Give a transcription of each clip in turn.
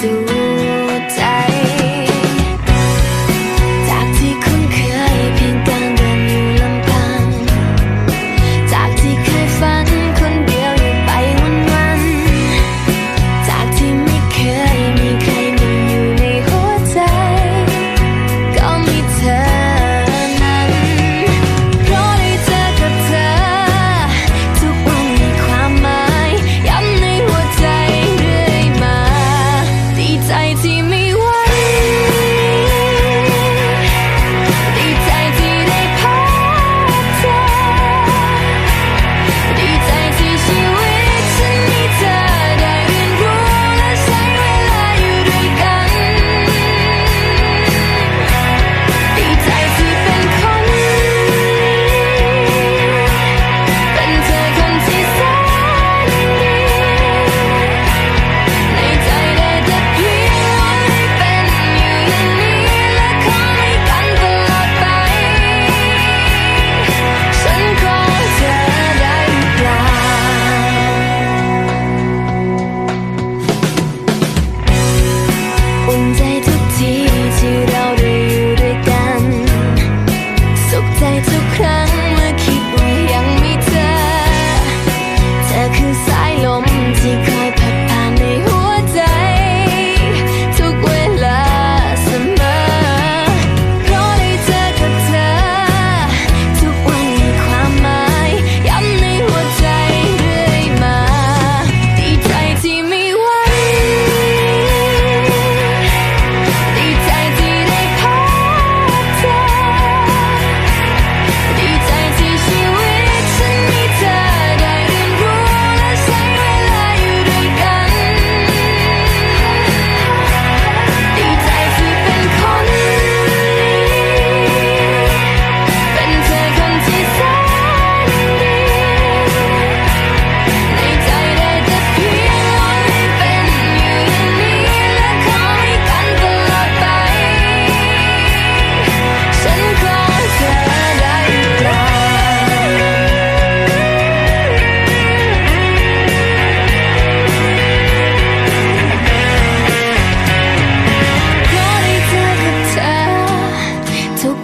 You.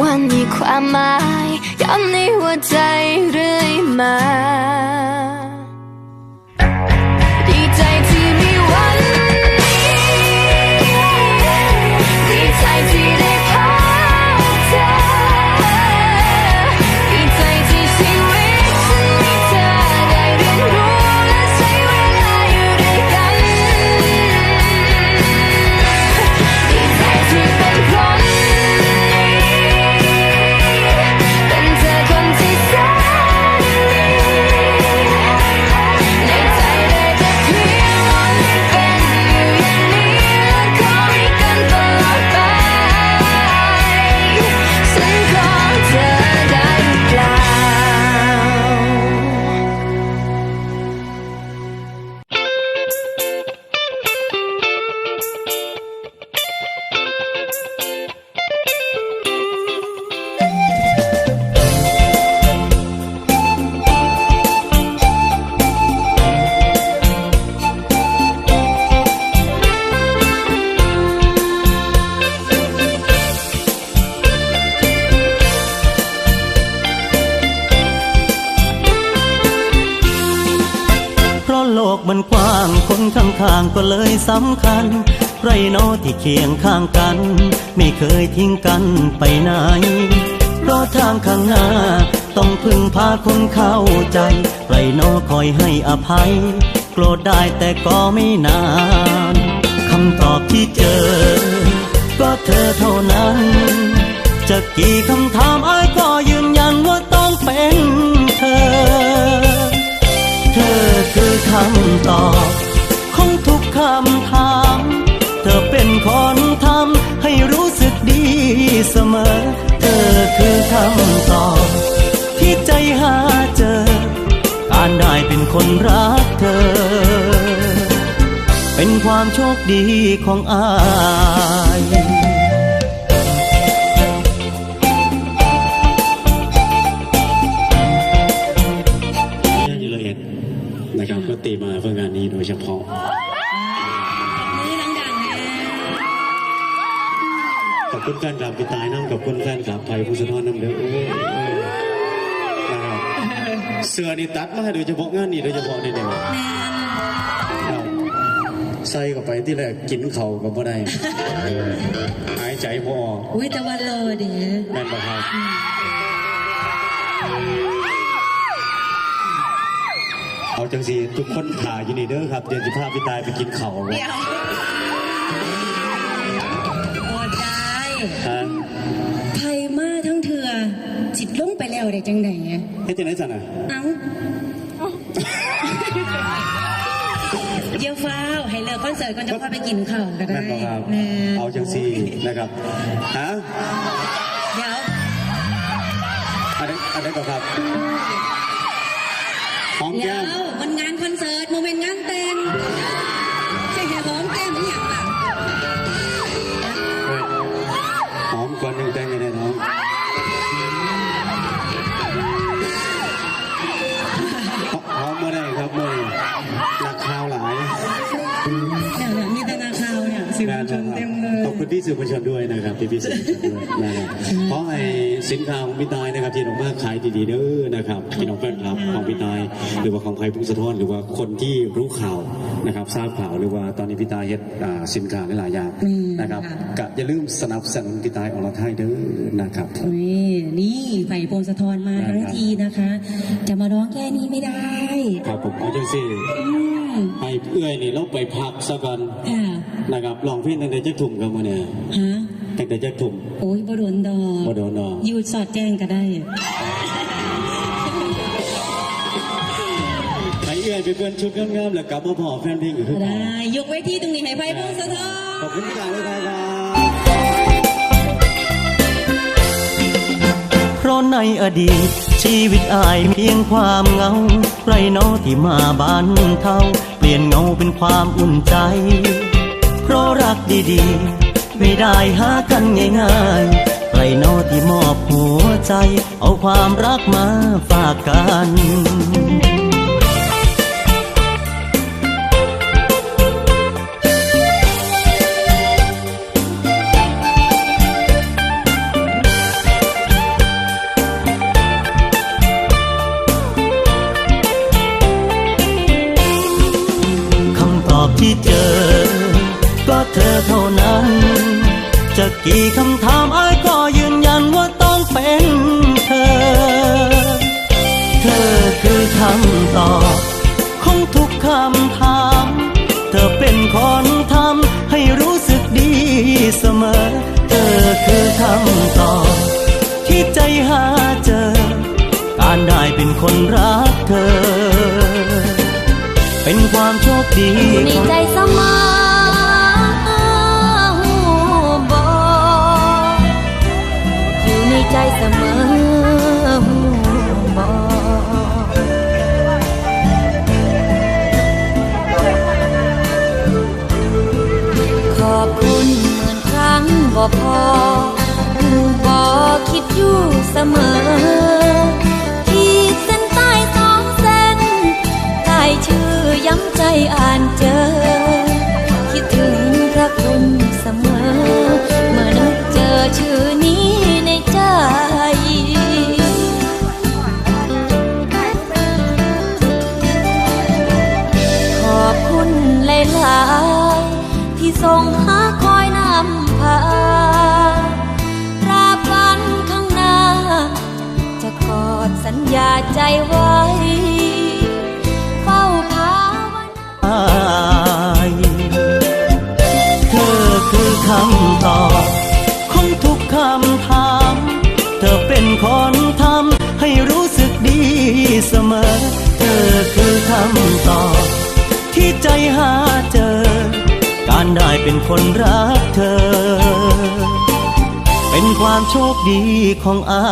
วันนี้ความหมายย้ำในหัวใจเรื่อยมา กมันกว้างคนข้างๆก็เลยสำคัญ ไรโนอที่เคียงข้างกัน ไม่เคยทิ้งกันไปไหน เพราะทางข้างหน้า ต้องพึ่งพาคนเข้าใจ ไรโนอคอยให้อภัย โกรธได้แต่ก็ไม่นานคำตอบที่เจอ ก็เธอเท่านั้น จะกี่คำถามอ้ายก็ยืนยันว่าต้อง คำตอบของทุกคำถาม เธอเป็นคนทำให้รู้สึกดีเสมอ เธอคือคำตอบที่ใจหาเจอ การได้เป็นคนรักเธอ เป็นความโชคดีของอาย นะครับ ก็ตีมาเพื่องานนี้โดยเฉพาะนี่ดังๆนะขอบคุณแฟนคลับพี่ตายน้ำขอบคุณแฟนคลับไทยผู้สะท้อนน้ำเด้อโอ้ยนะครับเสื้อนี่ตัดมาให้โดยเฉพาะงานนี้โดยเฉพาะนี่เนี่ยครับใส่เข้าไปที่แรกกินเข่าวกับบ่ได้หายใจพออกอุ้ยแต่ว่าโลดีแม่นบ่ครับ เอาจังสีทุกคนถ่ายอยู่นี่เด้อครับเดี๋ยวจะพาพี่ตายไปกินเข่าวเดี๋ยวอดได้ฮะไทยมาทั้งเถื่อจิตลงไปแล้วได้จังไดอะเฮ็ดจังได๋สั่นน่ะเอ้าเดี๋ยวฟ้าวให้เลิกคอนเสิร์ตก่อนจะพาไปกินข้าวก็ได้แม่นบ่ครับแม่เอาจังซี่นะครับฮะเดี๋ยวอันนี้อันนี้ก็ครับหอ ขอบคุณพี่สื่อมวลชนด้วยนะครับพี่พี่สื่อมวลชนด้วยนะครับเพราะไอ้สินค้าของพี่ตายนะครับที่น้องมากขายดีๆเด้อนะครับพี่น้องแฟนคลับของพี่ตาย หรือว่าของไพพุงสะท้อนหรือว่าคนที่รู้ข่าวนะครับทราบข่าวหรือว่าตอนนี้พี่ตายเฮ็ดอ่าสินค้าหลายๆอย่างนะครับก็อย่าลืมสนับสนุนพี่ตายอรไทยเด้อนะครับโอ้ยนี่ไผ่พงศธรมาทั้งทีนะคะ จะมาร้องแค่นี้ไม่ได้ครับผมเอาจังซี่อืมให้เอื้อยนี่เราไปพักซะก่อนค่ะ นะครับลองเพลงตั้งแต่จักทุ่มกันมาเนี่ยฮะตั้งแต่จักทุ่มโอ้ยบโดนดอกบ่โดนดอกหยูดสอดแจ้งก็ได้ให้เอื้อยไปเปลี่ยนชุดงามๆแล้วกลับมาพอแฟนเพลงอีกคือได้เก่ายกไว้ที่ตรงนี้ให้ไผ่พงศธร ขอบคุณพี่ตายด้วยครับ เพราะในอดีต ชีวิตอายเพียงความเหงา ไรโนอที่มาบ้านเทาเปลี่ยนเงาเป็นความอุ่นใจ เพราะรักดีๆ ไม่ได้หากันง่ายๆใครนอที่มอบหัวใจ เอาความรักมาฝากกันที่เจอ อเท่านั้น จะกี่คำถามอายก็ยืนยันว่าต้องเป็นเธอ เธอคือคำตอบของทุกคำถาม เธอเป็นคนทำให้รู้สึกดีเสมอ เธอคือคำตอบที่ใจหาเจอ การได้เป็นคนรักเธอ เป็นความโชคดีอยู่ในใจเสมอ ส่งหาคอยนำพาตราบวันข้างหน้า จะกอดสัญญาใจไว้ เฝ้าภาวนายเธอคือคำตอบของทุกคำถาม เธอเป็นคนทำให้รู้สึกดีเสมอ เธอคือคำตอบที่ใจหา ได้เป็นคนรักเธอ เป็นความโชคดีของอา